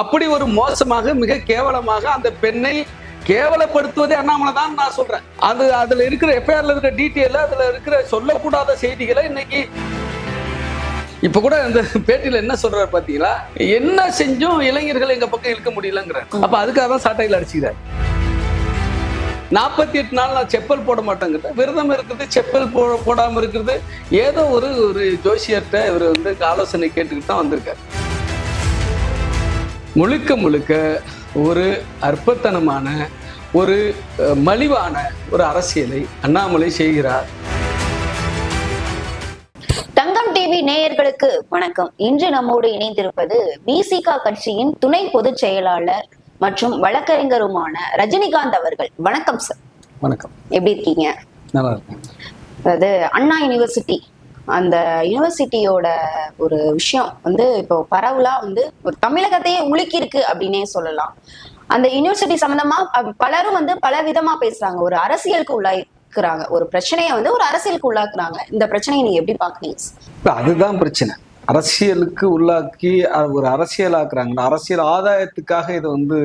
அப்படி ஒரு மோசமாக மிக கேவலமாக அந்த பெண்ணை கேவலப்படுத்துவதே அண்ணாமலை தான் நான் சொல்றேன். அது அதுல இருக்கிற எஃப்ஐஆர்ல இருக்கிற டீட்டெயில் அதுல இருக்கிற சொல்லக்கூடாத செய்திகளை இன்னைக்கு இப்ப கூட இந்த பேட்டியில என்ன சொல்றாரு பாத்தீங்களா? என்ன செஞ்சும் இளைஞர்கள் எங்க பக்கம் இழுக்க முடியலங்கிற அப்ப அதுக்காக தான் சாட்டையில் அடிச்சுக்கிறார். நாற்பத்தி எட்டு நாள் நான் செப்பல் போட மாட்டேங்கிறது விரதம் இருக்கிறது செப்பல் போ போடாம இருக்கிறது ஏதோ ஒரு ஒரு ஜோசியர்கிட்ட இவர் வந்து ஆலோசனை கேட்டுக்கிட்டு தான் வந்திருக்காரு. முழுக்க முழுக்க ஒரு அற்பத்தனமான ஒரு மலிவான ஒரு அரசியலை அண்ணாமலை செய்கிறார். தங்கம் டிவி நேயர்களுக்கு வணக்கம். இன்று நம்மோடு இணைந்திருப்பது பிசிகா கட்சியின் துணை பொதுச் செயலாளர் மற்றும் வழக்கறிஞருமான ரஜினிகாந்த் அவர்கள். வணக்கம் சார். வணக்கம். எப்படி இருக்கீங்க? நல்லா இருக்கேன். அதாவது அண்ணா யூனிவர்சிட்டி அந்த யூனிவர்சிட்டியோட ஒரு விஷயம் வந்து இப்போ பரவலா வந்து ஒரு தமிழகத்தையே உலுக்கியிருக்கு அப்படின்னே சொல்லலாம். அந்த யூனிவர்சிட்டி சம்பந்தமா பலரும் வந்து பல விதமா பேசுறாங்க. ஒரு அரசியலுக்கு உள்ளாக்குறாங்க ஒரு பிரச்சனையை வந்து ஒரு அரசியலுக்கு உள்ளாக்குறாங்க. இந்த பிரச்சனையை நீங்க எப்படி பாக்குறீங்க அதுதான் பிரச்சனை. அரசியலுக்கு உள்ளாக்கி ஒரு அரசியலாக்குறாங்க. அரசியல் ஆதாயத்துக்காக இதை வந்து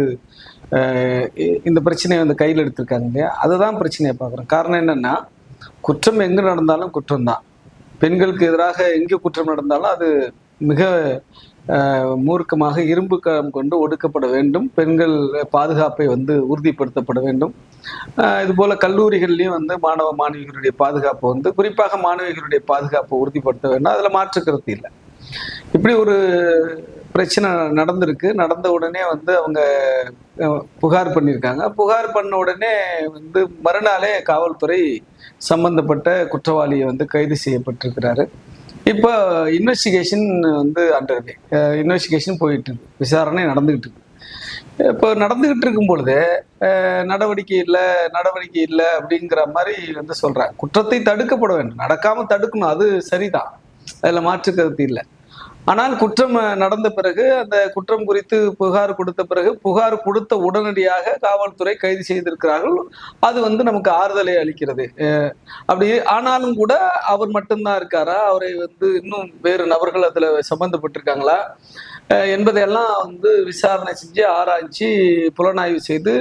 இந்த பிரச்சனையை வந்து கையில் எடுத்திருக்காங்க இல்லையா? அதுதான் பிரச்சனையை பார்க்குறோம். காரணம் என்னென்னா குற்றம் எங்கே நடந்தாலும் குற்றம் தான் பெண்களுக்கு எதிராக எங்கே குற்றம் நடந்தாலும் அது மிக மூர்க்கமாக இரும்பு களம் கொண்டு ஒடுக்கப்பட வேண்டும். பெண்கள் பாதுகாப்பை வந்து உறுதிப்படுத்தப்பட வேண்டும். இதுபோல் கல்லூரிகள்லேயும் வந்து மாணவ மாணவிகளுடைய பாதுகாப்பு வந்து குறிப்பாக மாணவிகளுடைய பாதுகாப்பை உறுதிப்படுத்த வேண்டும். அதில் மாற்று கருத்து இல்லை. இப்படி ஒரு பிரச்சனை நடந்திருக்கு. நடந்த உடனே வந்து அவங்க புகார் பண்ணியிருக்காங்க. புகார் பண்ண உடனே வந்து மறுநாளே காவல்துறை சம்பந்தப்பட்ட குற்றவாளியை வந்து கைது செய்யப்பட்டிருக்கிறாரு. இப்போ இன்வெஸ்டிகேஷன் வந்து அண்டர் இன்வெஸ்டிகேஷன் போயிட்டு இருக்கு விசாரணை நடந்துகிட்டு இருக்கு இப்போ நடந்துகிட்டு இருக்கும் பொழுது நடவடிக்கை இல்லை நடவடிக்கை இல்லை அப்படிங்கிற மாதிரி வந்து சொல்றாங்க. குற்றத்தை தடுக்கப்பட வேண்டும். நடக்காம தடுக்கணும். அது சரிதான். அதில் மாற்று கருத்து இல்லை. ஆனால் குற்றம் நடந்த பிறகு அந்த குற்றம் குறித்து புகார் கொடுத்த பிறகு புகார் கொடுத்த உடனடியாக காவல்துறை கைது செய்திருக்கிறார்கள். அது வந்து நமக்கு ஆறுதலை அளிக்கிறது. அப்படி ஆனாலும் கூட அவர் மட்டும்தான் இருக்காரா? அவரை வந்து இன்னும் வேறு நபர்கள் அதில் சம்மந்தப்பட்டிருக்காங்களா என்பதையெல்லாம் வந்து விசாரணை செஞ்சு ஆராய்ச்சி புலனாய்வு செய்து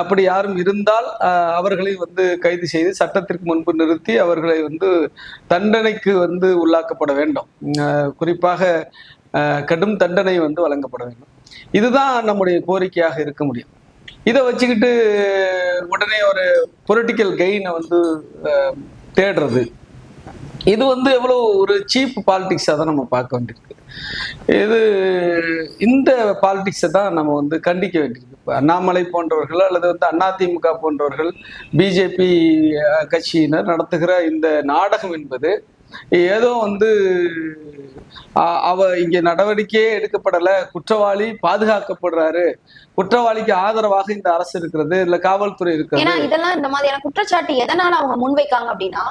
அப்படி யாரும் இருந்தால் அவர்களை வந்து கைது செய்து சட்டத்திற்கு முன்பு நிறுத்தி அவர்களை வந்து தண்டனைக்கு வந்து உள்ளாக்கப்பட வேண்டும். குறிப்பாக கடும் தண்டனை வந்து வழங்கப்பட வேண்டும். இதுதான் நம்முடைய கோரிக்கையாக இருக்க முடியும். இதை வச்சுக்கிட்டு உடனே ஒரு பொலிட்டிக்கல் கெயினை வந்து தேடுறது. இது வந்து எவ்வளோ ஒரு சீப் பாலிடிக்ஸாக தான் நம்ம பார்க்க வேண்டியிருக்கு. இது இந்த பாலிடிக்ஸை தான் நம்ம வந்து கண்டிக்க வேண்டியிருக்கு. இப்போ அண்ணாமலை போன்றவர்கள் அல்லது வந்து அதிமுக போன்றவர்கள் பிஜேபி கட்சியினர் நடத்துகிற இந்த நாடகம் என்பது ஏதோ வந்து அவ இங்க நடவடிக்கையே எடுக்கப்படல. குற்றவாளி பாதுகாக்கப்படுறாரு. குற்றவாளிக்கு ஆதரவாக இந்த அரசு இருக்கிறது இல்ல காவல்துறை இருக்கிறது. ஏன்னா இதெல்லாம் இந்த மாதிரியான குற்றச்சாட்டு எதனால அவங்க முன்வைக்காங்க அப்படின்னா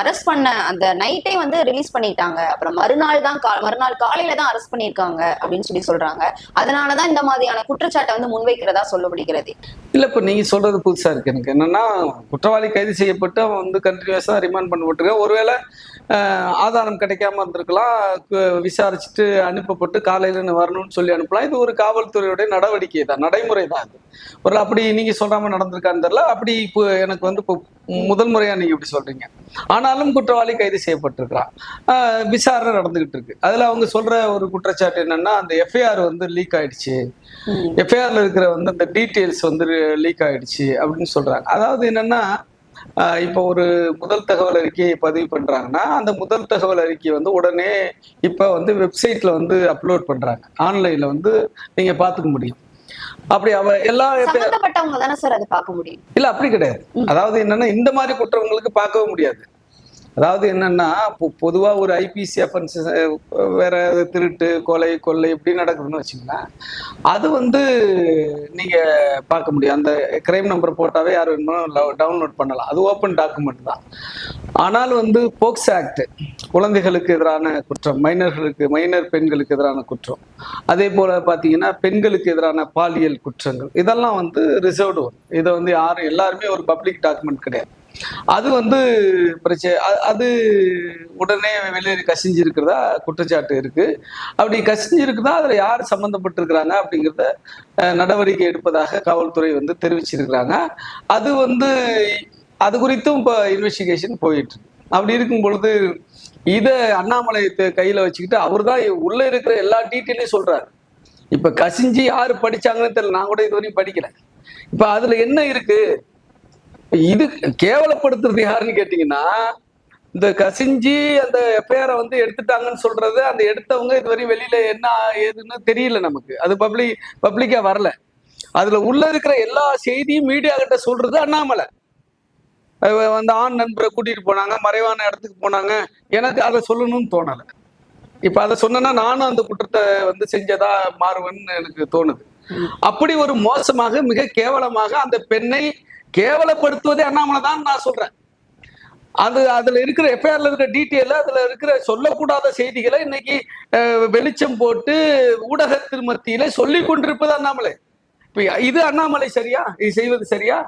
அரெஸ்ட் பண்ண அந்த நைட்டே வந்து ரிலீஸ் பண்ணிட்டாங்க. அப்புறம் மறுநாள் தான் மறுநாள் காலையில தான் அரெஸ்ட் பண்ணிருக்காங்க அப்படின்னு சொல்லி சொல்றாங்க. அதனாலதான் இந்த மாதிரியான குற்றச்சாட்டை வந்து முன்வைக்கிறதா சொல்லப்படுகிறது. இல்ல இப்ப நீங்க சொல்றது புதுசா இருக்கு எனக்கு. என்னன்னா குற்றவாளி கைது செய்யப்பட்டு அவன் வந்து கண்டினியூஸா ரிமாண்ட் பண்ணப்பட்டிருக்க ஒருவேளை ஆதாரம் கிடைக்காம இருந்திருக்கலாம். விசாரிச்சுட்டு அனுப்பப்பட்டு காலையில வரணும்னு சொல்லி அனுப்பலாம். இது ஒரு காவல்துறையுடைய நடவடிக்கை தான் நடைமுறை தான் அது. ஒரு அப்படி நீங்க சொல்ற மாதிரி நடந்திருக்கான்னு தெரியல. அப்படி இப்போ எனக்கு வந்து இப்போ முதல் முறையா நீங்க இப்படி சொல்றீங்க. ஆனாலும் குற்றவாளி கைது செய்யப்பட்டிருக்கிறான். விசாரணை நடந்துகிட்டு இருக்கு. அதுல அவங்க சொல்ற ஒரு குற்றச்சாட்டு என்னன்னா அந்த எஃப்ஐஆர் வந்து லீக் ஆயிடுச்சு. எஃப்ஐஆர்ல இருக்கிற வந்து அந்த டீட்டெயில்ஸ் வந்து லீக் ஆயிடுச்சு அப்படின்னு சொல்றாங்க. அதாவது என்னன்னா இப்போ ஒரு முதல் தகவல் அறிக்கையை பதிவு பண்றாங்கன்னா அந்த முதல் தகவல் அறிக்கையை வந்து உடனே இப்போ வந்து வெப்சைட்ல வந்து அப்லோட் பண்றாங்க. ஆன்லைன்ல வந்து நீங்க பார்த்துக்க முடியும். அப்படி அவ எல்லா சம்பந்தப்பட்டவங்க தானே சார் அதை பார்க்க முடியும்? இல்ல அப்படி கிடையாது. அதாவது என்னன்னா இந்த மாதிரி குற்றங்களுக்கு பார்க்கவும் முடியாது. அதாவது என்னன்னா பொதுவாக பொதுவா ஒரு ஐபிசி அஃபென்ஸ் வேற திருட்டு கொலை கொள்ளை இப்படி நடக்குதுன்னு வச்சுக்கலாம் அது வந்து நீங்க பார்க்க முடியும். அந்த கிரைம் நம்பர் போட்டாவே யார் வேணுமோ டவுன்லோட் பண்ணலாம். அது ஓப்பன் டாக்குமெண்ட் தான். ஆனால் வந்து போக்ஸ் ஆக்ட் குழந்தைகளுக்கு எதிரான குற்றம் மைனர்களுக்கு மைனர் பெண்களுக்கு எதிரான குற்றம். அதே போல பாத்தீங்கன்னா பெண்களுக்கு எதிரான பாலியல் குற்றங்கள். இதெல்லாம் வந்து ரிசர்வ்டு ஒன் இதை வந்து யாரும் எல்லாருமே ஒரு பப்ளிக் டாக்குமெண்ட் கிடையாது. அது வந்து பிரச்சனை அது உடனே வெளியில் கசிஞ்சிருக்கிறதா குற்றச்சாட்டு இருக்கு. அப்படி கசிஞ்சிருக்குதா அதில் யார் சம்மந்தப்பட்டிருக்கிறாங்க அப்படிங்கிறத நடவடிக்கை எடுப்பதாக காவல்துறை வந்து தெரிவிச்சிருக்கிறாங்க. அது வந்து அது குறித்தும் இப்போ இன்வெஸ்டிகேஷன் போயிட்டு அப்படி இருக்கும் பொழுது இதை அண்ணாமலை கையில் வச்சுக்கிட்டு அவர் தான் உள்ளே இருக்கிற எல்லா டீட்டெயிலையும் சொல்கிறார் இப்போ கசிஞ்சு யார் படித்தாங்கன்னு தெரியல. நான் கூட இதுவரையும் படிக்கல. இப்போ அதில் என்ன இருக்குது இது கேவலப்படுத்துறது யாருன்னு கேட்டீங்கன்னா இந்த கசிஞ்சி அந்த எஃப்ஐஆரை வந்து எடுத்துட்டாங்கன்னு சொல்றது அந்த எடுத்தவங்க இதுவரை வெளியில என்ன ஏதுன்னு தெரியல நமக்கு. அது பப்ளிக் பப்ளிக்கா வரல. அதுல உள்ள இருக்கிற எல்லா செய்தியும் மீடியா கிட்ட சொல்றது அண்ணாமலை. அந்த ஆண் நண்பரை கூட்டிட்டு போனாங்க மறைவான இடத்துக்கு போனாங்க. எனக்கு அதை சொல்லணும்னு தோணலை. இப்ப அதை சொன்னேன்னா நானும் அந்த குற்றத்தை வந்து செஞ்சதா மாறுவேன்னு எனக்கு தோணுது. அப்படி ஒரு மோசமாக மிக கேவலமாக அந்த பெண்ணை கேவலப்படுத்துவதே அண்ணாமலை தான் நான் சொல்றேன். அது அதுல இருக்கிற எஃப்ஐஆர்ல இருக்கிற டீட்டெயில் அதுல இருக்கிற சொல்லக்கூடாத செய்திகளை இன்னைக்கு வெளிச்சம் போட்டு ஊடகத்தின் மத்தியில சொல்லி கொண்டிருப்பது அண்ணாமலை. இப்ப இது அண்ணாமலை சரியா? இது செய்வது சரியா?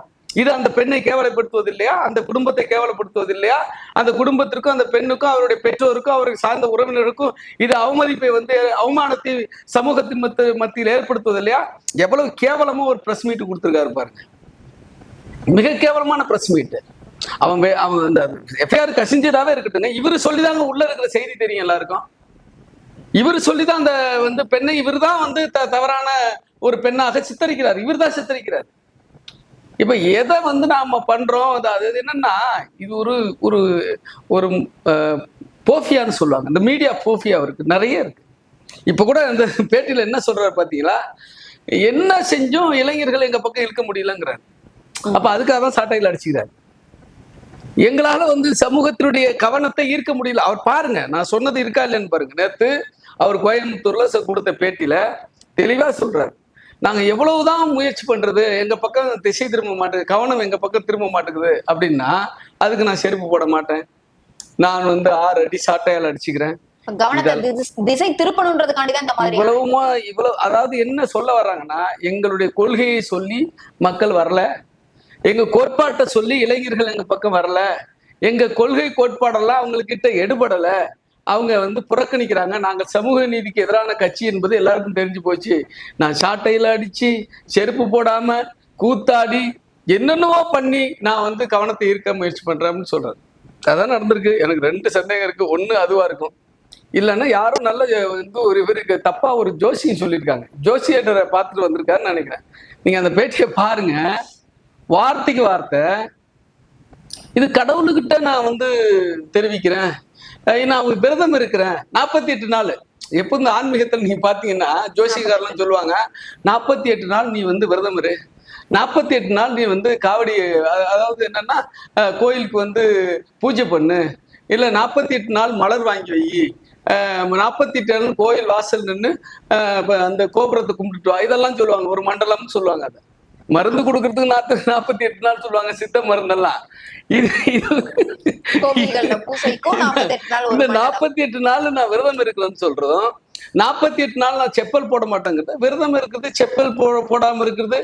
இது அந்த பெண்ணை கேவலப்படுத்துவது இல்லையா அந்த குடும்பத்தை கேவலப்படுத்துவது இல்லையா அந்த குடும்பத்திற்கும் அந்த பெண்ணுக்கும் அவருடைய பெற்றோருக்கும் அவருக்கு சார்ந்த உறவினருக்கும் இது அவமதிப்பை வந்து அவமானத்தை சமூகத்தின் மத்த மத்தியில் ஏற்படுத்துவது இல்லையா எவ்வளவு கேவலமா ஒரு பிரஸ் மீட் கொடுத்துருக்காரு பாருங்க. மிக கேவலமான பிரஸ் மீட். அவன் அவன் அந்த எஃப்ஐஆர் கசிஞ்சதாவே இருக்கட்டுங்க இவரு சொல்லிதாங்க உள்ள இருக்கிற செய்தி தெரியும் எல்லாருக்கும். இவர் சொல்லிதான் அந்த வந்து பெண்ணை இவர் தான் வந்து த- தவறான ஒரு பெண்ணாக சித்தரிக்கிறார். இவர் தான் சித்தரிக்கிறார். இப்ப எதை வந்து நாம பண்றோம்? அது அது என்னன்னா இது ஒரு ஒரு ஒரு போஃபியான்னு சொல்லுவாங்க. இந்த மீடியா போஃபியா இருக்கு. நிறைய இருக்கு. இப்ப கூட இந்த பேட்டியில என்ன சொல்றாரு பாத்தீங்களா? என்ன செஞ்சும் இளைஞர்கள் எங்க பக்கம் இழுக்க முடியலங்கிறார். அப்ப அதுக்காக தான் சாட்டையில் அடிச்சுக்கிறார். எங்களால வந்து சமூகத்தினுடைய கவனத்தை ஈர்க்க முடியல. அவர் பாருங்க நான் சொன்னது இருக்கா இல்லைன்னு பாருங்க. நேத்து அவர் கோயம்புத்தூர்ல கொடுத்த பேட்டியில தெளிவா சொல்றாரு. நாங்க எவ்வளவுதான் முயற்சி பண்றது எங்க பக்கம் திசை திரும்ப மாட்டேங்குது கவனம் எங்க பக்கம் திரும்ப மாட்டேங்குது அப்படின்னா அதுக்கு நான் செருப்பு போட மாட்டேன். நான் வந்து ஆறு அடி சாட்டையால் அடிச்சுக்கிறேன். திசை- திருப்பணுன்றதுக்காண்டி இவ்வளவுமா இவ்வளவு அதாவது என்ன சொல்ல வர்றாங்கன்னா எங்களுடைய கொள்கையை சொல்லி மக்கள் வரல. எங்க கோட்பாட்டை சொல்லி இளைஞர்கள் எங்க பக்கம் வரல. எங்க கொள்கை கோட்பாடெல்லாம் அவங்கக்கிட்ட எடுபடல. அவங்க வந்து புறக்கணிக்கிறாங்க. நாங்கள் சமூக நீதிக்கு எதிரான கட்சி என்பது எல்லாருக்கும் தெரிஞ்சு போச்சு. நான் சாட்டையில அடிச்சு செருப்பு போடாம கூத்தாடி என்னென்னவோ பண்ணி நான் வந்து கவனத்தை ஈர்க்க முயற்சி பண்றேன்னு சொல்றேன். அதான் நடந்திருக்கு. எனக்கு ரெண்டு சந்தேகம் இருக்கு. ஒன்று அதுவா இருக்கும். இல்லைன்னா யாரும் நல்ல வந்து ஒரு இவருக்கு தப்பா ஒரு ஜோசியம் சொல்லியிருக்காங்க. ஜோசியரை பார்த்துட்டு வந்திருக்காருன்னு நினைக்கிறேன். நீங்க அந்த பேட்டியை பாருங்க. வார்த்தைக்கு வார்த்தை. இது கடவுளுக்கிட்ட நான் வந்து தெரிவிக்கிறேன். நான் ஒரு விரதம் இருக்கிறேன். நாற்பத்தி எட்டு நாள். எப்போ இந்த ஆன்மீகத்தில் நீங்க பாத்தீங்கன்னா ஜோசிகாரெல்லாம் சொல்லுவாங்க நாற்பத்தி எட்டு நாள் நீ வந்து விரதம் இரு. நாற்பத்தி எட்டு நாள் நீ வந்து காவடி அதாவது என்னன்னா கோயிலுக்கு வந்து பூஜை பண்ணு. இல்ல நாற்பத்தி எட்டு நாள் மலர் வாங்கி வை. நாற்பத்தி எட்டு நாள் கோயில் வாசல் நின்று அந்த கோபுரத்தை கும்பிட்டுட்டு வா. இதெல்லாம் சொல்லுவாங்க. ஒரு மண்டலம்னு சொல்லுவாங்க அதை. மருந்து கொடுக்கறதுக்கு நாத்து நாற்பத்தி எட்டு நாள் சொல்லுவாங்க சித்த மருந்தெல்லாம் இது இந்த. நாற்பத்தி எட்டு நாள் நான் விரதம் இருக்கிறேன்னு சொல்றதும் நாற்பத்தி எட்டு நாள் நான் செப்பல் போட மாட்டேங்கிறது விரதம் இருக்கிறது செப்பல் போ போடாம இருக்கிறது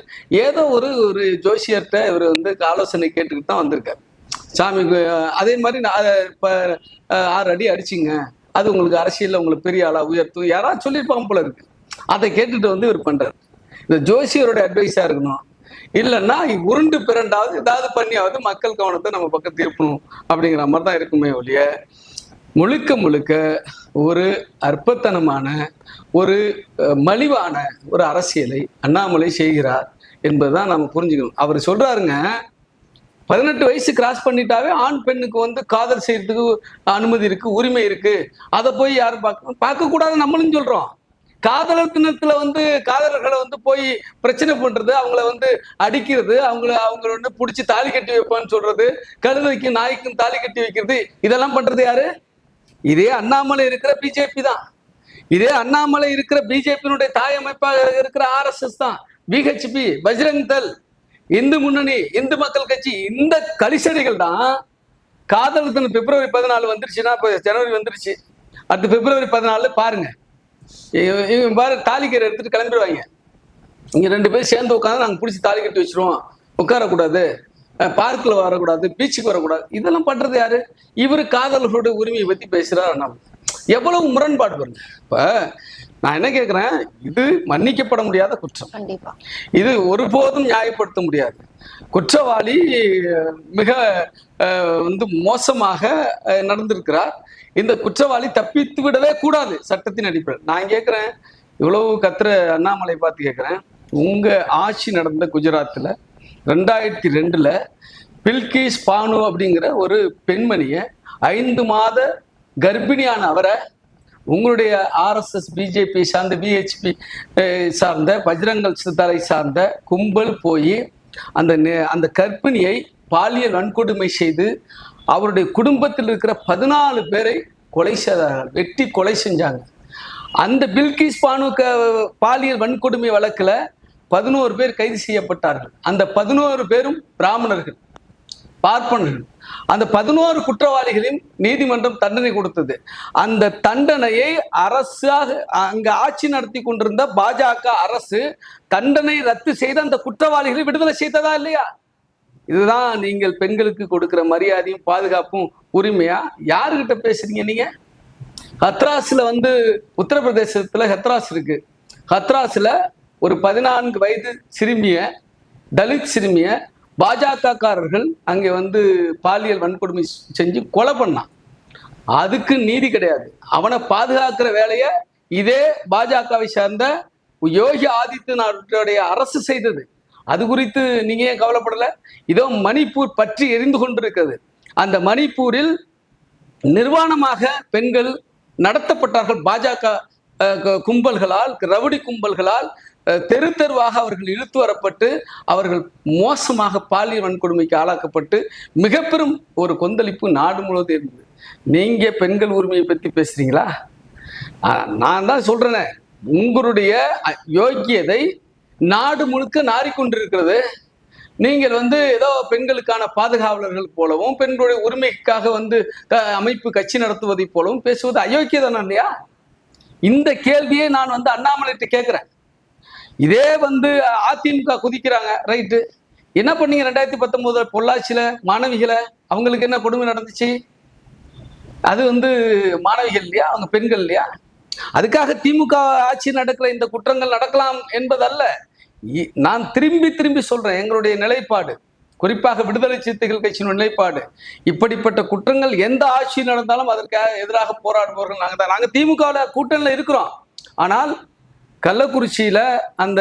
ஏதோ ஒரு ஒரு ஜோசியர்கிட்ட இவர் வந்து ஆலோசனை கேட்டுக்கிட்டு தான் வந்திருக்காரு. சாமி அதே மாதிரி நான் இப்ப ஆறு அடி அடிச்சிங்க. அது உங்களுக்கு அரசியல்ல உங்களுக்கு பெரிய ஆளா உயர்த்தும். யாராவது சொல்லியிருப்பாங்க போல இருக்கு. அதை கேட்டுட்டு வந்து இவர் பண்றாரு. இந்த ஜோசியரோட அட்வைஸா இருக்கணும். இல்லைன்னா உருண்டு பிறண்டாவது ஏதாவது பண்ணியாவது மக்கள் கவனத்தை நம்ம பக்கம் திருப்பணும். அப்படிங்கிற மாதிரி தான் இருக்குமே ஒழிய முழுக்க முழுக்க ஒரு அற்பத்தனமான ஒரு மலிவான ஒரு அரசியலை அண்ணாமலை செய்கிறார் என்பதுதான் நம்ம புரிஞ்சுக்கணும். அவர் சொல்றாருங்க பதினெட்டு வயசு கிராஸ் பண்ணிட்டாவே ஆண் பெண்ணுக்கு வந்து காதல் செய்யறதுக்கு அனுமதி இருக்கு உரிமை இருக்கு. அதை போய் யாரும் பார்க்க பார்க்க கூடாது நம்மளும் சொல்றோம். காதலர் தினத்துல வந்து காதலர்களை வந்து போய் பிரச்சனை பண்றது அவங்கள வந்து அடிக்கிறது அவங்கள அவங்கள வந்து பிடிச்சி தாலி கட்டி வைப்பான்னு சொல்றது கழுதைக்கும் நாய்க்கும் தாலி கட்டி வைக்கிறது இதெல்லாம் பண்றது யாரு? இதே அண்ணாமலை இருக்கிற பிஜேபி தான். இதே அண்ணாமலை இருக்கிற பிஜேபியினுடைய தாய் அமைப்பாக இருக்கிற ஆர்எஸ்எஸ் தான். பிஹெச்பி பஜ்ரங் தல் இந்து முன்னணி இந்து மக்கள் கட்சி இந்த கலிசடிகள் தான் காதல் தினம் பிப்ரவரி பதினாலு வந்துருச்சுன்னா இப்போ ஜனவரி வந்துருச்சு. அடுத்து பிப்ரவரி பதினாலு பாருங்க. இவன் பாரு தாலிக்கரை எடுத்துட்டு கிளம்பிடுவாங்க. இங்க ரெண்டு பேரும் சேர்ந்து உட்காந்து நாங்க பிடிச்சி தாலி கட்டி வச்சிருவோம். உட்காரக்கூடாது. பார்க்கில் வரக்கூடாது பீச்சுக்கு வரக்கூடாது. இதெல்லாம் பண்றது யாரு? இவர் காதலர்களுடைய உரிமையை பத்தி பேசுறாரு நம்ம எவ்வளவு முரண்பாடு பாருங்க. இப்ப நான் என்ன கேட்கிறேன் இது மன்னிக்கப்பட முடியாத குற்றம். கண்டிப்பா. இது ஒருபோதும் நியாயப்படுத்த முடியாது. குற்றவாளி மிக வந்து மோசமாக நடந்திருக்கிறார். இந்த குற்றவாளி தப்பித்து விடவே கூடாது சட்டத்தின் அடிப்படையில். நான் கேட்குறேன் இவ்வளவு கத்துற அண்ணாமலை பார்த்து கேட்குறேன் உங்க ஆட்சி நடந்த குஜராத்தில் ரெண்டாயிரத்தி ரெண்டுல பில்கிஸ் பானு அப்படிங்கிற ஒரு பெண்மணியை ஐந்து மாத கர்ப்பிணியான அவரை உங்களுடைய ஆர்எஸ்எஸ் பிஜேபி சார்ந்த பிஹெச்பி சார்ந்த பஜ்ரங்கல் சித்தாரை சார்ந்த கும்பல் போய் அந்த அந்த கர்ப்பிணியை பாலியல் வன்கொடுமை செய்து அவருடைய குடும்பத்தில் இருக்கிற பதினாலு பேரை கொலை செய்தார்கள் வெட்டி கொலை செஞ்சாங்க. அந்த பில்கிஸ் பானு க- பாலியல் வன்கொடுமை வழக்குல பதினோரு பேர் கைது செய்யப்பட்டார்கள். அந்த பதினோரு பேரும் பிராமணர்கள். பார்ப்பனர்கள் அந்த பதினோரு குற்றவாளிகளையும் நீதிமன்றம் தண்டனை கொடுத்தது. அந்த தண்டனையை அரசாக அங்க ஆட்சி நடத்தி கொண்டிருந்த பாஜக அரசு தண்டனை ரத்து செய்து அந்த குற்றவாளிகளை விடுதலை செய்ததா இல்லையா? இதுதான் நீங்கள் பெண்களுக்கு கொடுக்கிற மரியாதையும் பாதுகாப்பும் உரிமையா? யாருகிட்ட பேசுறீங்க நீங்க? ஹத்ராஸ்ல வந்து உத்தரப்பிரதேசத்துல ஹத்ராஸ் இருக்கு. ஹத்ராஸ்ல ஒரு பதினான்கு வயது சிறுமிய தலித் சிறுமிய பாஜகக்காரர்கள் அங்கே வந்து பாலியல் வன்கொடுமை செஞ்சு கொலை பண்ணான். அதுக்கு நீதி கிடையாது. அவனை பாதுகாக்கிற வேலையை இதே பாஜகவை சார்ந்த யோகி ஆதித்யநாத்துடைய அரசு செய்தது. அது குறித்து நீங்க ஏன் கவலைப்படல? இதோ மணிப்பூர் பற்றி எரிந்து கொண்டிருக்கிறது. அந்த மணிப்பூரில் நிர்வாணமாக பெண்கள் நடத்தப்பட்டார்கள் பாஜக கும்பல்களால் ரவுடி கும்பல்களால் தெரு தெருவாக அவர்கள் இழுத்து வரப்பட்டு அவர்கள் மோசமாக பாலியல் வன்கொடுமைக்கு ஆளாக்கப்பட்டு மிக பெரும் ஒரு கொந்தளிப்பு நாடு முழுவதும் இருந்தது. நீங்க பெண்கள் உரிமையை பத்தி பேசுறீங்களா? நான் தான் சொல்றேனே. உங்களுடைய யோக்கியதை நாடு முழுக்க நாறிக்கொண்டிருக்கிறது. நீங்கள் வந்து ஏதோ பெண்களுக்கான பாதுகாவலர்கள் போலவும் பெண்களுடைய உரிமைக்காக வந்து க- அமைப்பு கட்சி நடத்துவதை போலவும் பேசுவது அயோக்கியதானா இல்லையா? இந்த கேள்வியை நான் வந்து அண்ணாமலைட்டு கேட்குறேன். இதே வந்து அதிமுக குதிக்கிறாங்க ரைட்டு என்ன பண்ணீங்க ரெண்டாயிரத்தி பத்தொன்பதுல? பொள்ளாச்சியில மாணவிகளை அவங்களுக்கு என்ன கொடுமை நடந்துச்சு? அது வந்து மாணவிகள் இல்லையா? அவங்க பெண்கள் இல்லையா? அதுக்காக திமுக ஆட்சி நடக்கிற இந்த குற்றங்கள் நடக்கலாம் என்பதல்ல. இ- நான் திரும்பி திரும்பி சொல்றேன் எங்களுடைய நிலைப்பாடு. குறிப்பாக விடுதலை சிறுத்தைகள் கட்சியின் நிலைப்பாடு. இப்படிப்பட்ட குற்றங்கள் எந்த ஆட்சி நடந்தாலும் அதற்கு எதிராக போராடுபவர்கள் நாங்கள் தான் நாங்கள் திமுகவில் கூட்டணியில் இருக்கிறோம். ஆனால் கள்ளக்குறிச்சியில அந்த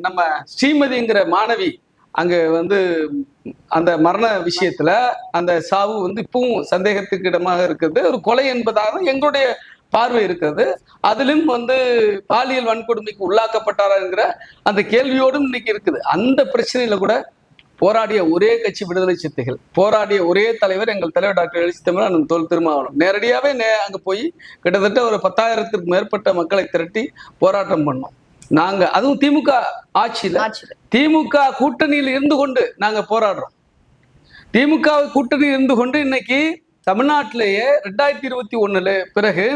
நம்ம ஸ்ரீமதிங்கிற மாணவி அங்க வந்து அந்த மரண விஷயத்துல அந்த சாவு வந்து இப்பவும் சந்தேகத்துக்கு இடமாக இருக்கிறது. ஒரு கொலை என்பதாக எங்களுடைய பார்வை இருக்கிறது. அதிலும் வந்து பாலியல் வன்கொடுமைக்கு உள்ளாக்கப்பட்டாரா என்கிற அந்த கேள்வியோடும் இன்னைக்கு இருக்குது. அந்த பிரச்சனையில கூட போராடிய ஒரே கட்சி விடுதலை சிறுத்தைகள் போராடிய ஒரே தலைவர் எங்கள் தலைவர் டாக்டர் எழுச்சி தமிழ் தோல் திருமாவளம் நேரடியாவே நே அங்க போய் கிட்டத்தட்ட ஒரு பத்தாயிரத்திற்கு மேற்பட்ட மக்களை திரட்டி போராட்டம் பண்ணோம். நாங்க அதுவும் திமுக ஆட்சியில ஆட்சியில். திமுக கூட்டணியில் இருந்து கொண்டு நாங்க போராடுறோம். திமுக கூட்டணியில் இருந்து கொண்டு இன்னைக்கு தமிழ்நாட்டிலேயே ரெண்டாயிரத்தி இருபத்தி ஒண்ணுல பிறகு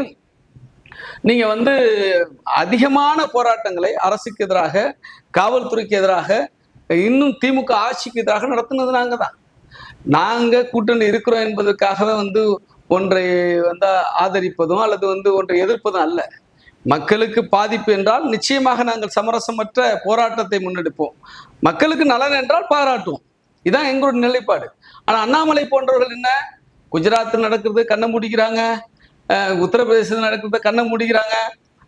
நீங்க வந்து அதிகமான போராட்டங்களை அரசுக்கு எதிராக காவல்துறைக்கு எதிராக இன்னும் திமுக ஆட்சிக்கு எதிராக நடத்துனது நாங்க தான் நாங்க கூட்டணி இருக்கிறோம் என்பதற்காகவே வந்து ஒன்றை வந்து ஆதரிப்பதும் அல்லது வந்து ஒன்றை எதிர்ப்பதும் அல்ல. மக்களுக்கு பாதிப்பு என்றால் நிச்சயமாக நாங்கள் சமரசமற்ற போராட்டத்தை முன்னெடுப்போம். மக்களுக்கு நலன் என்றால் பாராட்டுவோம். இதான் எங்களுடைய நிலைப்பாடு. ஆனால் அண்ணாமலை போன்றவர்கள் என்ன? குஜராத்தில் நடக்கிறது கண்ணை மூடிக்கிறாங்க. உத்தரப்பிரதேசத்தில் நடக்கிறத கண்ணை மூடிக்கிறாங்க.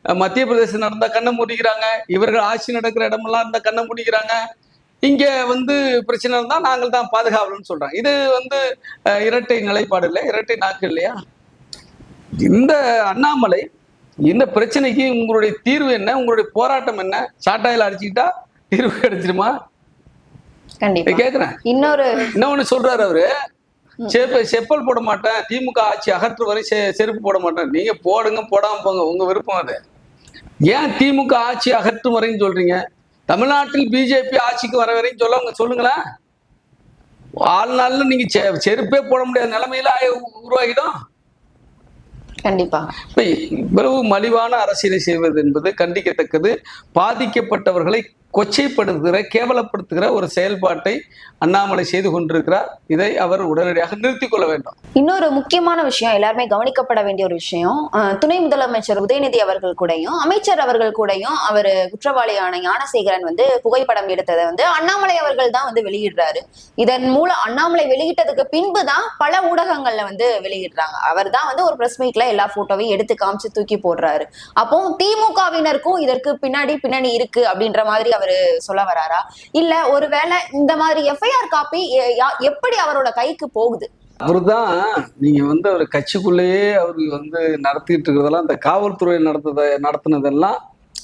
மத்திய பிரதேசம் நடந்தால் கண்ணை மூடிக்கிறாங்க. இவர்கள் ஆட்சி நடக்கிற இடமெல்லாம் இருந்தால் கண்ணை மூடிக்கிறாங்க. இங்க வந்து பிரச்சனை இருந்தா நாங்கள் தான் பாதுகாவலன்னு சொல்றாங்க இது வந்து இரட்டை நிலைப்பாடு இல்லை இரட்டை நாக்கு இல்லையா? இந்த அண்ணாமலை இந்த பிரச்சனைக்கு உங்களுடைய தீர்வு என்ன? உங்களுடைய போராட்டம் என்ன? சாட்டாயில் அடிச்சுக்கிட்டா தீர்வு கிடைச்சிருமா? கண்டிப்பா. கேக்குறேன். இன்னொரு இன்னொன்னு சொல்றாரு அவரு. செப்ப செப்பல் போட மாட்டேன். திமுக ஆட்சி அகற்று வரை செருப்பு போட மாட்டேன். நீங்க போடுங்க போடாம போங்க. உங்க விருப்பம் அது. ஏன் திமுக ஆட்சி அகற்றும் வரைன்னு சொல்றீங்க? தமிழ்நாட்டில் பிஜேபி ஆட்சிக்கு வர வரையும் சொல்ல சொல்லுங்களேன். வாழ்நாள்ல நீங்க செ- செருப்பே போட முடியாத நிலைமையில உருவாகிடும் கண்டிப்பா. இப்ப இவ்வளவு மலிவான அரசியலை செய்வது என்பது கண்டிக்கத்தக்கது. பாதிக்கப்பட்டவர்களை கொச்சைப்படுத்துகிற கேவலப்படுத்துகிற ஒரு செயல்பாட்டை அண்ணாமலை செய்து கொண்டிருக்கிறார். இதை அவர் உடனடியாக நிறுத்திக் கொள்ள வேண்டும். இன்னொரு முக்கியமான விஷயம் எல்லாருமே கவனிக்கப்பட வேண்டிய ஒரு விஷயம். துணை முதலமைச்சர் உதயநிதி அவர்கள் கூடயும் அமைச்சர் அவர்கள் கூடயும் அவர் குற்றவாளியான ஞானசேகரன் வந்து புகைப்படம் எடுத்ததை வந்து அண்ணாமலை அவர்கள் தான் வந்து வெளியிடுறாரு. இதன் மூலம் அண்ணாமலை வெளியிட்டதுக்கு பின்பு தான் பல ஊடகங்கள்ல வந்து வெளியிடுறாங்க. அவர் தான் வந்து ஒரு பிரஸ் மீட்ல எல்லா போட்டோவையும் எடுத்து காமிச்சு தூக்கி போடுறாரு. அப்போ திமுகவினருக்கும் இதற்கு பின்னாடி பின்னணி இருக்கு அப்படின்ற மாதிரி அவர் சொல்ல வராரா? இல்ல ஒருவேளை இந்த மாதிரி எஃப்ஐஆர் காப்பி எப்படி அவரோட கைக்கு போகுது? அவர்தான் நீங்க வந்து அவர் கட்சிக்குள்ளேயே அவர் வந்து நடத்திட்டு இருக்கிறதெல்லாம் இந்த காவல்துறை நடத்தத நடத்தினதெல்லாம்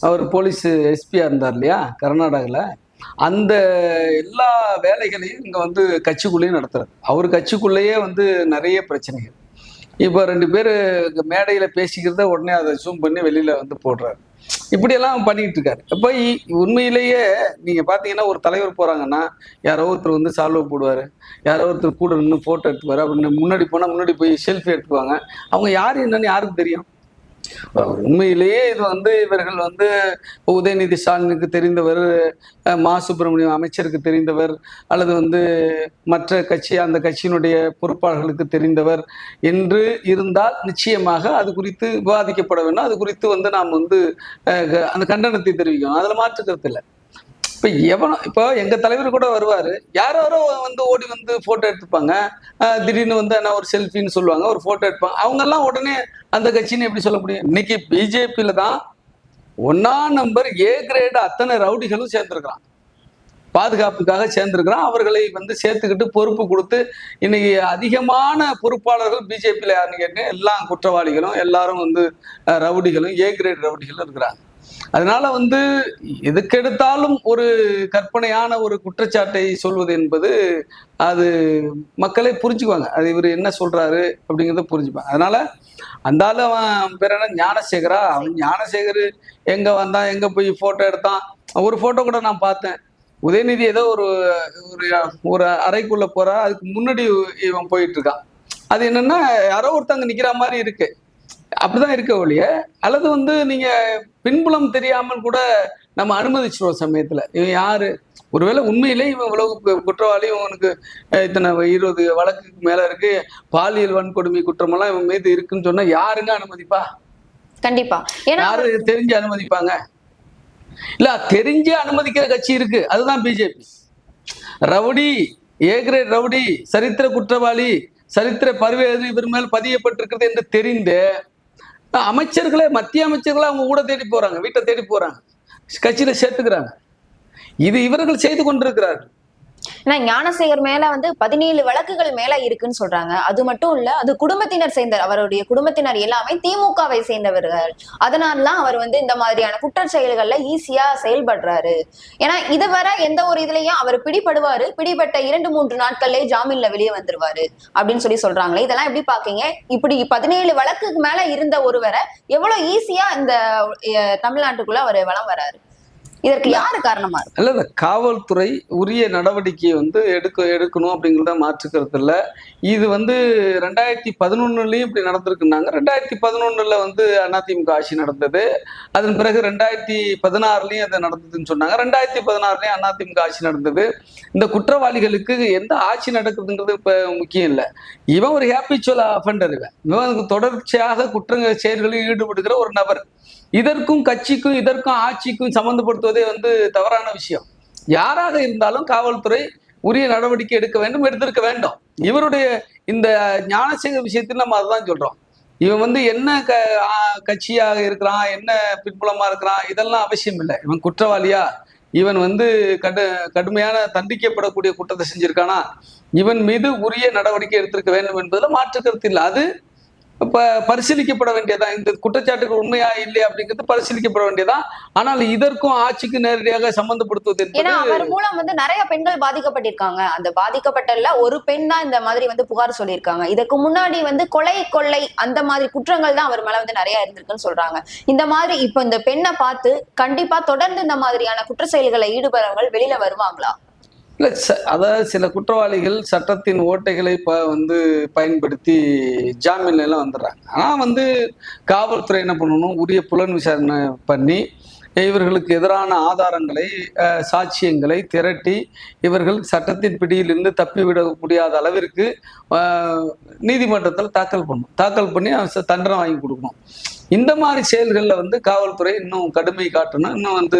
அவர் போலீஸ் எஸ்பியா இருந்தார் இல்லையா கர்நாடகாவில் அந்த எல்லா வேலைகளையும் இங்க வந்து கட்சிக்குள்ளேயே நடத்துறாரு. அவர் கட்சிக்குள்ளேயே வந்து நிறைய பிரச்சனைகள். இப்போ ரெண்டு பேர் மேடையில பேசிக்கிறத உடனே அதை ஜூம் பண்ணி வெளியில வந்து போடுறாரு. இப்படியெல்லாம் பண்ணிட்டு இருக்காரு அப்போ உண்மையிலேயே நீங்க பாத்தீங்கன்னா ஒரு தலைவர் போறாங்கன்னா யாரோ ஒருத்தர் வந்து சால்வ் போடுவாரு. யாரோ ஒருத்தர் கூட நின்று போட்டோ எடுத்துவாரு அப்படின்னு முன்னாடி போனா முன்னாடி போய் செல்ஃபி எடுத்துக்குவாங்க. அவங்க யார் என்னன்னு யாருக்கு தெரியும்? உண்மையிலேயே இது வந்து இவர்கள் வந்து உதயநிதி ஸ்டாலினுக்கு தெரிந்தவர் மா சுப்பிரமணியம் அமைச்சருக்கு தெரிந்தவர் அல்லது வந்து மற்ற கட்சி அந்த கட்சியினுடைய பொறுப்பாளர்களுக்கு தெரிந்தவர் என்று இருந்தால் நிச்சயமாக அது குறித்து விவாதிக்கப்பட வேண்டும். அது குறித்து வந்து நாம் வந்து க- அந்த கண்டனத்தை தெரிவிக்கணும். அதில் மாற்றுக்கிறது கருத்து இல்லை. இப்போ எவனோ இப்போ எங்கள் தலைவர் கூட வருவாரு. யாரோ வந்து ஓடி வந்து ஃபோட்டோ எடுத்துப்பாங்க. திடீர்னு வந்து என்ன ஒரு செல்ஃபின்னு சொல்லுவாங்க. ஒரு ஃபோட்டோ எடுப்பாங்க. அவங்கெல்லாம் உடனே அந்த கட்சின்னு எப்படி சொல்ல முடியும்? இன்னைக்கு பிஜேபியில தான் ஒன்னா நம்பர் ஏ கிரேடு அத்தனை ரவுடிகளும் சேர்ந்துருக்கிறான். பாதுகாப்புக்காக சேர்ந்திருக்கிறான். அவர்களை வந்து சேர்த்துக்கிட்டு பொறுப்பு கொடுத்து இன்னைக்கு அதிகமான பொறுப்பாளர்கள் பிஜேபியில் யாருன்னு கேட்டு எல்லாம் குற்றவாளிகளும் எல்லாரும் வந்து ரவுடிகளும் ஏ கிரேட் ரவுடிகளும் இருக்கிறாங்க. அதனால வந்து எதுக்கெடுத்தாலும் ஒரு கற்பனையான ஒரு குற்றச்சாட்டை சொல்வது என்பது அது மக்களே புரிஞ்சுக்குவாங்க. அது இவர் என்ன சொல்றாரு அப்படிங்கிறத புரிஞ்சுப்பாங்க. அதனால அந்தாலும் அவன் பேர் என்ன? ஞானசேகரா? அவன் ஞானசேகர் எங்க வந்தான்? எங்க போய் போட்டோ எடுத்தான்? ஒரு போட்டோ கூட நான் பார்த்தேன். உதயநிதி ஏதோ ஒரு ஒரு ஒரு அறைக்குள்ள போறா. அதுக்கு முன்னாடி இவன் போயிட்டு இருக்கான் அது என்னன்னா யாரோ ஒருத்தங்க நிக்கிற மாதிரி இருக்கு. அப்படிதான் இருக்க ஒழிய அல்லது வந்து நீங்க பின்புலம் தெரியாமல் கூட நம்ம அனுமதிச்சிருவோம் சமயத்துல. இவன் யாரு? ஒருவேளை உண்மையிலே இவன் இவ்வளவு குற்றவாளி இவனுக்கு இத்தனை இருபது வழக்குக்கு மேல இருக்கு பாலியல் வன்கொடுமை குற்றமெல்லாம் இவன் மீது இருக்குன்னு சொன்னா யாருங்க அனுமதிப்பா? கண்டிப்பா. யாரு தெரிஞ்சு அனுமதிப்பாங்க? இல்ல தெரிஞ்சு அனுமதிக்கிற கட்சி இருக்கு. அதுதான் பிஜேபி. ரவுடி ஏ கிரேட் ரவுடி சரித்திர குற்றவாளி சரித்திர பரிவேது இவர் மேல் பதியப்பட்டிருக்கிறது என்று தெரிந்து அமைச்சர்களே மத்திய அமைச்சர்களே அவங்க கூட தேடி போறாங்க வீட்டை தேடி போறாங்க. கட்சியில சேர்த்துக்கிறாங்க. இது இவர்கள் செய்து கொண்டிருக்கிறார்கள். ஏன்னா ஞானசேகர் மேல வந்து பதினேழு வழக்குகள் மேல இருக்குன்னு சொல்றாங்க. அது மட்டும் இல்ல அது குடும்பத்தினர் சேர்ந்த அவருடைய குடும்பத்தினர் எல்லாமே திமுகவை சேர்ந்தவர்கள். அதனாலதான் அவர் வந்து இந்த மாதிரியான குற்ற செயல்கள்ல ஈஸியா செயல்படுறாரு. ஏன்னா இதுவரை எந்த ஒரு இதுலயும் அவர் பிடிபடுவாரு. பிடிபட்ட இரண்டு மூன்று நாட்கள்லயே ஜாமீன்ல வெளியே வந்துருவாரு அப்படின்னு சொல்லி சொல்றாங்களே. இதெல்லாம் எப்படி பாக்கீங்க? இப்படி பதினேழு வழக்குக்கு மேல இருந்த ஒருவரை எவ்வளவு ஈஸியா இந்த தமிழ்நாட்டுக்குள்ள அவர் வளம் வராரு? இதற்கு யாரு காரணமா இருக்கு? இல்ல காவல்துறை உரிய நடவடிக்கையை வந்து எடுக்க எடுக்கணும் அப்படிங்கிறத மாற்றுக்கிறது இல்ல. இது வந்து ரெண்டாயிரத்தி பதினொன்னுலயும் இப்படி நடந்திருக்குனாங்க ரெண்டாயிரத்தி பதினொன்னுல வந்து அதிமுக ஆட்சி நடந்தது. அதன் பிறகு ரெண்டாயிரத்தி பதினாறுலயும் அது நடந்ததுன்னு சொன்னாங்க. ரெண்டாயிரத்தி பதினாறுலயும் அதிமுக ஆட்சி நடந்தது. இந்த குற்றவாளிகளுக்கு எந்த ஆட்சி நடக்குதுங்கிறது இப்ப முக்கியம் இல்லை. இவன் ஒரு ஹேப்பிச்சுவல் அஃபண்டர் இவன். இவன் தொடர்ச்சியாக குற்றங்கள் செயல்களில் ஈடுபடுகிற ஒரு நபர். இதற்கும் கட்சிக்கும் இதற்கும் ஆட்சிக்கும் சம்மந்தப்படுத்துவதே வந்து தவறான விஷயம். யாராக இருந்தாலும் காவல்துறை உரிய நடவடிக்கை எடுக்க வேண்டும் எடுத்திருக்க வேண்டும். இவருடைய இந்த ஞானசேகர் விஷயத்தில் நம்ம அதுதான் சொல்றோம். இவன் வந்து என்ன க கட்சியாக இருக்கிறான் என்ன பின்புலமா இருக்கிறான் இதெல்லாம் அவசியம் இல்லை. இவன் குற்றவாளியா? இவன் வந்து கடு கடுமையான தண்டிக்கப்படக்கூடிய குற்றத்தை செஞ்சிருக்கானா? இவன் மீது உரிய நடவடிக்கை எடுத்திருக்க வேண்டும் என்பதில் மாற்று கருத்து இல்லை. அது இப்ப பரிசீலிக்கப்பட வேண்டியதான் இந்த குற்றச்சாட்டுகள் உண்மையா இல்லையா அப்படிங்கிறது பரிசீலிக்கப்பட வேண்டியதான் ஆனால் இதற்கும் ஆட்சிக்கு நேரடியாக சம்பந்தப்படுத்துவது ஏன்னா அவர் மூலம் வந்து நிறைய பெண்கள் பாதிக்கப்பட்டிருக்காங்க. அந்த பாதிக்கப்பட்டதுல ஒரு பெண் தான் இந்த மாதிரி வந்து புகார் சொல்லியிருக்காங்க. இதுக்கு முன்னாடி வந்து கொலை கொள்ளை அந்த மாதிரி குற்றங்கள் தான் அவர் மேல வந்து நிறைய இருந்திருக்குன்னு சொல்றாங்க. இந்த மாதிரி இப்ப இந்த பெண்ணை பார்த்து கண்டிப்பா தொடர்ந்து இந்த மாதிரியான குற்ற செயல்களை ஈடுபடுறவங்க வெளியில வருவாங்களா? இல்லை ச- அதாவது சில குற்றவாளிகள் சட்டத்தின் ஓட்டைகளை ப வந்து பயன்படுத்தி ஜாமீன்ல எல்லாம் வந்துடுறாங்க. ஆனால் வந்து காவல்துறை என்ன பண்ணணும்? உரிய புலன் விசாரணை பண்ணி இவர்களுக்கு எதிரான ஆதாரங்களை சாட்சியங்களை திரட்டி இவர்கள் சட்டத்தின் பிடியிலிருந்து தப்பிவிட முடியாத அளவிற்கு நீதிமன்றத்தில் தாக்கல் பண்ணணும். தாக்கல் பண்ணி தண்டனை வாங்கி கொடுக்கணும். இந்த மாதிரி செயல்களில் வந்து காவல்துறை இன்னும் கடுமை காட்டணும் இன்னும் வந்து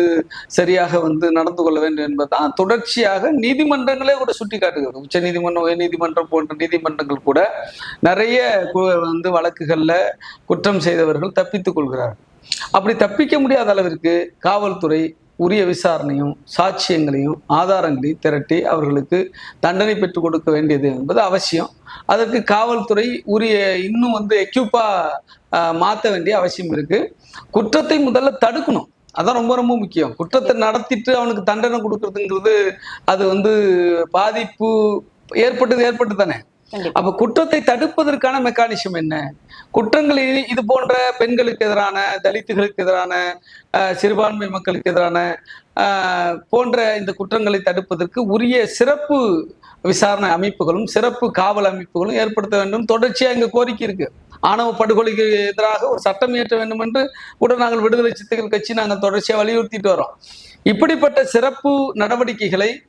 சரியாக வந்து நடந்து கொள்ள வேண்டும் என்பதுதான் தொடர்ச்சியாக நீதிமன்றங்களே கூட சுட்டி காட்டுகிறது உச்ச நீதிமன்றம் உயர் நீதிமன்றம் போன்ற நீதிமன்றங்கள் கூட நிறைய வந்து வழக்குகளில் குற்றம் செய்தவர்கள் தப்பித்துக் கொள்கிறார்கள். அப்படி தப்பிக்க முடியாத அளவிற்கு காவல்துறை உரிய விசாரணையும் சாட்சியங்களையும் ஆதாரங்களையும் திரட்டி அவர்களுக்கு தண்டனை பெற்றுக் கொடுக்க வேண்டியது என்பது அவசியம். அதற்கு காவல்துறை உரிய இன்னும் வந்து எக்யூப்பாக மாற்ற வேண்டிய அவசியம் இருக்குது குற்றத்தை முதல்ல தடுக்கணும். அதான் ரொம்ப ரொம்ப முக்கியம். குற்றத்தை நடத்திட்டு அவனுக்கு தண்டனை கொடுக்கறதுங்கிறது அது வந்து பாதிப்பு ஏற்பட்டது ஏற்பட்டு தானே அப்ப குற்றத்தை தடுப்பதற்கான மெக்கானிசம் என்ன? குற்றங்கள் இது- போன்ற பெண்களுக்கு எதிரான தலித்துகளுக்கு எதிரான சிறுபான்மை மக்களுக்கு எதிரான போன்ற இந்த குற்றங்களை தடுப்பதற்கு உரிய சிறப்பு விசாரணை அமைப்புகளும் சிறப்பு காவல் அமைப்புகளும் ஏற்படுத்த வேண்டும். தொடர்ச்சியா இங்கு கோரிக்கை இருக்கு. ஆணவ படுகொலைக்கு எதிராக ஒரு சட்டம் இயற்ற வேண்டும் என்று கூட நாங்கள் விடுதலை சிறுத்தைகள் கட்சி நாங்கள் தொடர்ச்சியா வலியுறுத்திட்டு வரோம். இப்படிப்பட்ட சிறப்பு நடவடிக்கைகளை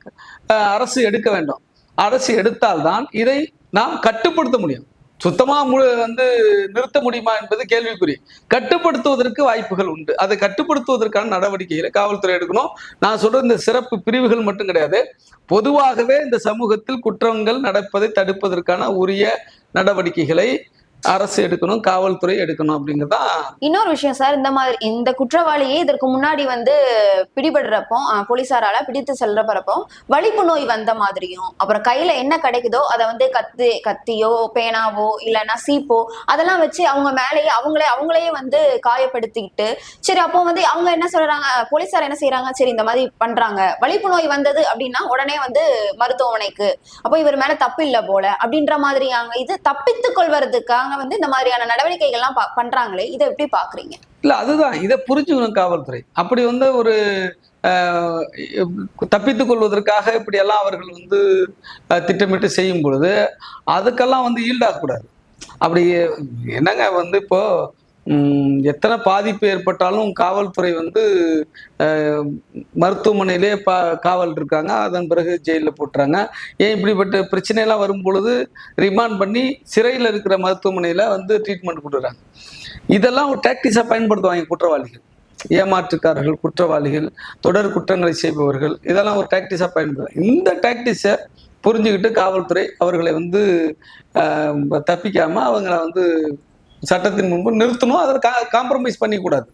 அஹ், அரசு எடுக்க வேண்டும். அரசு எடுத்தால்தான் இதை நாம் கட்டுப்படுத்த முடியும். சுத்தமாக மு வந்து நிறுத்த முடியுமா என்பது கேள்விக்குறி. கட்டுப்படுத்துவதற்கு வாய்ப்புகள் உண்டு. அதை கட்டுப்படுத்துவதற்கான நடவடிக்கைகளை காவல்துறை எடுக்கணும். நான் சொல்ற இந்த சிறப்பு பிரிவுகள் மட்டும் கிடையாது. பொதுவாகவே இந்த சமூகத்தில் குற்றங்கள் நடப்பதை தடுப்பதற்கான உரிய நடவடிக்கைகளை அரசு எடுக்கணும் காவல்துறை எடுக்கணும் அப்படிங்கிறதா இன்னொரு விஷயம் சார் இந்த மாதிரி இந்த குற்றவாளியே இதற்கு முன்னாடி வந்து பிடிபடுறப்போ போலீசாரால பிடித்து செல்றப்பறப்போ வலிப்பு நோய் வந்த மாதிரியும் அப்புறம் கையில என்ன கிடைக்குதோ அதை வந்து கத்து கத்தியோ பேனாவோ இல்லைன்னா சீப்போ அதெல்லாம் வச்சு அவங்க மேலேயே அவங்களே அவங்களையே வந்து காயப்படுத்திக்கிட்டு சரி அப்போ வந்து அவங்க என்ன சொல்றாங்க போலீசார் என்ன செய்யறாங்க சரி இந்த மாதிரி பண்றாங்க வலிப்பு நோய் வந்தது அப்படின்னா உடனே வந்து மருத்துவமனைக்கு அப்போ இவர் மேல தப்பு இல்லை போல அப்படின்ற மாதிரியான இது தப்பித்துக் கொள்வதற்காக வந்து இந்த மாதிரியான நடவடிக்கைகள்லாம் பா- பண்றாங்களே இதை எப்படி பாக்குறீங்க? இல்ல அதுதான். இதை புரிஞ்சுக்கணும் காவல்துறை. அப்படி வந்து ஒரு தப்பித்துக் கொள்வதற்காக இப்படியெல்லாம் அவர்கள் வந்து திட்டமிட்டு செய்யும் பொழுது அதுக்கெல்லாம் வந்து ஈல்டாகக்கூடாது. அப்படி என்னங்க வந்து இப்போ எத்தனை பாதிப்பு ஏற்பட்டாலும் காவல்துறை வந்து மருத்துவமனையிலே பா காவல் இருக்காங்க. அதன் பிறகு ஜெயிலில் போட்டுறாங்க. ஏன் இப்படிப்பட்ட பிரச்சனையெல்லாம் வரும் பொழுது ரிமாண்ட் பண்ணி சிறையில் இருக்கிற மருத்துவமனையில் வந்து ட்ரீட்மெண்ட் கொடுக்குறாங்க. இதெல்லாம் ஒரு டாக்டிஸாக பயன்படுத்துவாங்க குற்றவாளிகள். ஏமாற்றுக்காரர்கள் குற்றவாளிகள் தொடர் குற்றங்களை செய்பவர்கள். இதெல்லாம் ஒரு டாக்டிஸாக பயன்படுத்துவாங்க. இந்த டாக்டிஸை புரிஞ்சுக்கிட்டு காவல்துறை அவர்களை வந்து தப்பிக்காமல் அவங்கள வந்து சட்டத்தின் முன்பு நிறுத்தணும் அதில் காம்ப்ரமைஸ் பண்ணிக்கூடாது.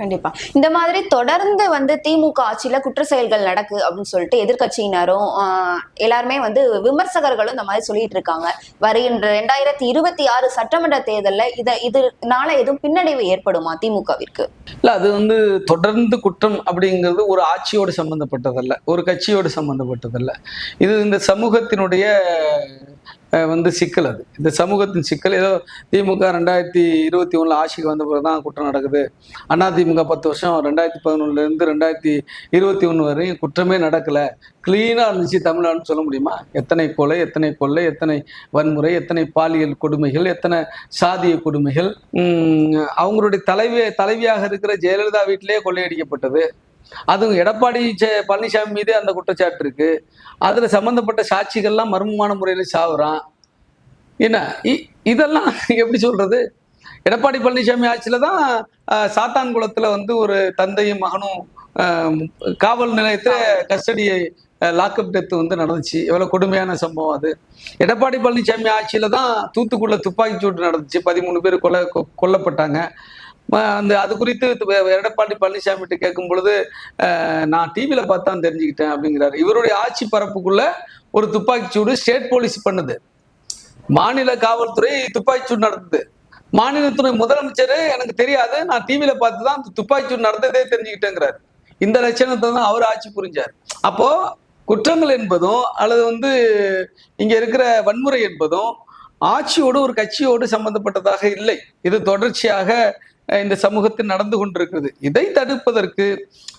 கண்டிப்பா. இந்த மாதிரி தொடர்ந்து வந்து திமுக ஆட்சியில குற்ற செயல்கள் நடக்கு அப்படின்னு சொல்லிட்டு எதிர்க்கட்சியினரும் ஆஹ், எல்லாருமே வந்து விமர்சகர்களும் இந்த மாதிரி சொல்லிட்டு இருக்காங்க. வருகின்ற ரெண்டாயிரத்தி இருபத்தி ஆறு சட்டமன்ற தேர்தல்ல இத இதனால எதுவும் பின்னடைவு ஏற்படுமா திமுகவிற்கு? இல்ல அது வந்து தொடர்ந்து குற்றம் அப்படிங்கிறது ஒரு ஆட்சியோடு சம்பந்தப்பட்டதல்ல ஒரு கட்சியோடு சம்பந்தப்பட்டதல்ல. இது இந்த சமூகத்தினுடைய வந்து சிக்கல் அது. இந்த சமூகத்தின் சிக்கல். ஏதோ திமுக ரெண்டாயிரத்தி இருபத்தி ஒன்றில் ஆட்சிக்கு வந்த பிறகு தான் குற்றம் நடக்குது. அண்ணா திமுக பத்து வருஷம் ரெண்டாயிரத்தி பதினொன்றுலேருந்து ரெண்டாயிரத்தி இருபத்தி ஒன்று வரையும் குற்றமே நடக்கலை. க்ளீனாக இருந்துச்சு தமிழ்நாடுன்னு சொல்ல முடியுமா? எத்தனை கொலை எத்தனை கொள்ளை எத்தனை வன்முறை எத்தனை பாலியல் கொடுமைகள் எத்தனை சாதிய கொடுமைகள்? அவங்களுடைய தலைவி தலைவியாக இருக்கிற ஜெயலலிதா வீட்டிலேயே கொள்ளையடிக்கப்பட்டது. அதுவும் எடப்பாடி பழனிசாமி மீதே அந்த குற்றச்சாட்டு இருக்கு. அதுல சம்பந்தப்பட்ட சாட்சிகள்லாம் மர்மமான முறையில சாவுறான். என்ன? இ- இதெல்லாம் எப்படி சொல்றது? எடப்பாடி பழனிசாமி ஆட்சியில தான் ஆஹ், சாத்தான்குளத்துல வந்து ஒரு தந்தையும் மகனும் ஆஹ், காவல் நிலையத்துல கஸ்டடியை லாக்அப் டெத் வந்து நடந்துச்சு. எவ்வளவு கொடுமையான சம்பவம் அது. எடப்பாடி பழனிசாமி ஆட்சியில தான் தூத்துக்குள்ள துப்பாக்கி சூடு நடந்துச்சு. பதிமூணு பேர் கொலை கொல்லப்பட்டாங்க. அந்த அது குறித்து எடப்பாடி பழனிசாமி கிட்ட கேட்கும் பொழுது நான் டிவியில பார்த்து தான் தெரிஞ்சுக்கிட்டேன் அப்படிங்கிறாரு. இவருடைய ஆட்சி பரப்புக்குள்ள ஒரு துப்பாக்கி சூடு ஸ்டேட் போலீஸ் பண்ணுது. மாநில காவல்துறை துப்பாக்கி சூடு நடந்தது மாநிலத்துறை முதலமைச்சர் எனக்கு தெரியாது நான் டிவியில பார்த்து தான் துப்பாக்கி சூடு நடந்ததே தெரிஞ்சுக்கிட்டேங்கிறாரு. இந்த லட்சணத்தை தான் அவர் ஆட்சி புரிஞ்சார். அப்போ குற்றங்கள் என்பதும் அல்லது வந்து இங்க இருக்கிற வன்முறை என்பதும் ஆட்சியோடு ஒரு கட்சியோடு சம்பந்தப்பட்டதாக இல்லை. இது தொடர்ச்சியாக இந்த சமூகத்தில் நடந்து கொண்டிருக்கிறது. இதை தடுப்பதற்கு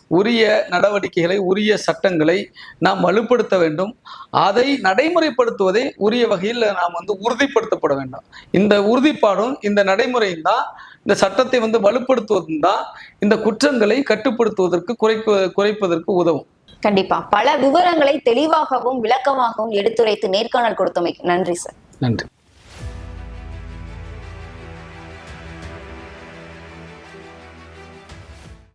உரிய நடவடிக்கைகளை உரிய சட்டங்களை நாம் வலுப்படுத்த வேண்டும். அதை நடைமுறைப்படுத்துவதை உரிய வகையில் நாம் வந்து உறுதிப்படுத்தப்பட வேண்டும். இந்த உறுதிப்பாடும் இந்த நடைமுறையும் தான் இந்த சட்டத்தை வந்து வலுப்படுத்துவதும் தான் இந்த குற்றங்களை கட்டுப்படுத்துவதற்கு குறைக்க குறைப்பதற்கு உதவும். கண்டிப்பா. பல விவரங்களை தெளிவாகவும் விளக்கமாகவும் எடுத்துரைத்து நேர்காணல் கொடுத்தமைக்கு நன்றி சார். நன்றி.